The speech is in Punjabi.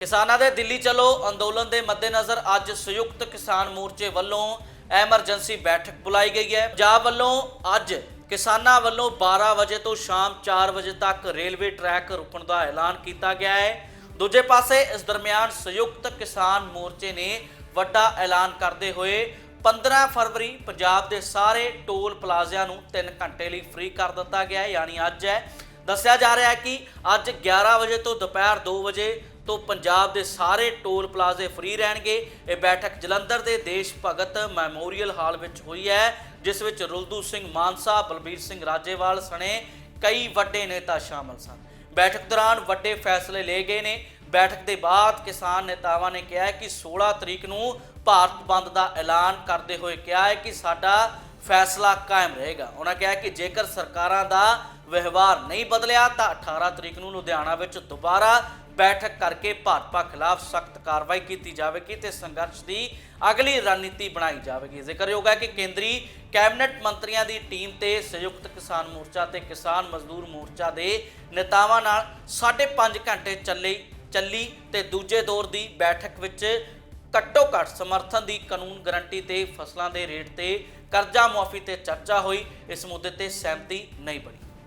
ਕਿਸਾਨਾਂ ਦੇ ਦਿੱਲੀ ਚਲੋ ਅੰਦੋਲਨ ਦੇ ਮੱਦੇਨਜ਼ਰ ਅੱਜ ਸੰਯੁਕਤ ਕਿਸਾਨ ਮੋਰਚੇ ਵੱਲੋਂ ਐਮਰਜੈਂਸੀ ਬੈਠਕ ਬੁਲਾਈ ਗਈ ਹੈ। ਪੰਜਾਬ ਵੱਲੋਂ ਅੱਜ ਕਿਸਾਨਾਂ ਵੱਲੋਂ 12 ਵਜੇ ਤੋਂ ਸ਼ਾਮ 4 ਵਜੇ ਤੱਕ ਰੇਲਵੇ ਟਰੈਕ ਰੁਕਣ ਦਾ ਐਲਾਨ ਕੀਤਾ ਗਿਆ ਹੈ। ਦੂਜੇ ਪਾਸੇ ਇਸ ਦਰਮਿਆਨ ਸੰਯੁਕਤ ਕਿਸਾਨ ਮੋਰਚੇ ਨੇ ਵੱਡਾ ਐਲਾਨ ਕਰਦੇ ਹੋਏ 15 ਫਰਵਰੀ ਪੰਜਾਬ ਦੇ ਸਾਰੇ ਟੋਲ ਪਲਾਜ਼ਿਆਂ ਨੂੰ 3 ਘੰਟੇ ਲਈ ਫ੍ਰੀ ਕਰ ਦਿੱਤਾ ਗਿਆ ਹੈ। ਯਾਨੀ ਅੱਜ ਹੈ। ਦੱਸਿਆ ਜਾ ਰਿਹਾ ਹੈ ਕਿ ਅੱਜ 11 ਵਜੇ ਤੋਂ ਦੁਪਹਿਰ 2 ਵਜੇ ਤੋਂ ਪੰਜਾਬ ਦੇ ਸਾਰੇ ਟੋਲ ਪਲਾਜ਼ੇ ਫ੍ਰੀ ਰਹਿਣਗੇ। ਇਹ ਬੈਠਕ ਜਲੰਧਰ ਦੇ ਦੇਸ਼ ਭਗਤ ਮੈਮੋਰੀਅਲ ਹਾਲ ਵਿੱਚ ਹੋਈ ਹੈ, ਜਿਸ ਵਿੱਚ ਰੁਲਦੂ ਸਿੰਘ ਮਾਨਸਾ, ਬਲਬੀਰ ਸਿੰਘ ਰਾਜੇਵਾਲ ਸਣੇ ਕਈ ਵੱਡੇ ਨੇਤਾ ਸ਼ਾਮਲ ਸਨ। ਬੈਠਕ ਦੌਰਾਨ ਵੱਡੇ ਫੈਸਲੇ ਲਏ ਗਏ ਨੇ। ਬੈਠਕ ਦੇ ਬਾਅਦ ਕਿਸਾਨ ਨੇਤਾਵਾਂ ਨੇ ਕਿਹਾ ਕਿ 16 ਤਰੀਕ ਨੂੰ ਭਾਰਤ ਬੰਦ ਦਾ ਐਲਾਨ ਕਰਦੇ ਹੋਏ ਕਿਹਾ ਹੈ ਕਿ ਸਾਡਾ ਫੈਸਲਾ ਕਾਇਮ ਰਹੇਗਾ। ਉਹਨਾਂ ਕਿਹਾ ਕਿ ਜੇਕਰ ਸਰਕਾਰਾਂ ਦਾ ਵਿਵਹਾਰ ਨਹੀਂ ਬਦਲਿਆ ਤਾਂ 18 ਤਰੀਕ ਨੂੰ ਲੁਧਿਆਣਾ ਵਿੱਚ ਦੁਬਾਰਾ ਬੈਠਕ ਕਰਕੇ ਭਾਜਪਾ ਖਿਲਾਫ ਸਖਤ ਕਾਰਵਾਈ ਕੀਤੀ ਜਾਵੇਗੀ ਤੇ ਸੰਘਰਸ਼ ਦੀ ਅਗਲੀ ਰਣਨੀਤੀ ਬਣਾਈ ਜਾਵੇਗੀ। ਜ਼ਿਕਰਯੋਗ ਹੈ ਕਿ ਕੇਂਦਰੀ ਕੈਬਨਿਟ ਮੰਤਰੀਆਂ ਦੀ ਟੀਮ ਤੇ ਸੰਯੁਕਤ ਕਿਸਾਨ ਮੋਰਚਾ ਤੇ ਕਿਸਾਨ ਮਜ਼ਦੂਰ ਮੋਰਚਾ ਦੇ ਨੇਤਾਵਾਂ ਨਾਲ 5.5 ਘੰਟੇ ਚੱਲੇ ਚੱਲੀ ਤੇ ਦੂਜੇ ਦੌਰ ਦੀ ਬੈਠਕ ਵਿੱਚ ਘੱਟੋ ਘੱਟ ਸਮਰਥਨ ਦੀ ਕਾਨੂੰਨ ਗਰੰਟੀ ਤੇ ਫਸਲਾਂ ਦੇ ਰੇਟ ਤੇ ਕਰਜ਼ਾ ਮੁਆਫੀ ਤੇ ਚਰਚਾ ਹੋਈ। ਇਸ ਮੁੱਦੇ ਤੇ ਸਹਿਮਤੀ ਨਹੀਂ ਬਣੀ।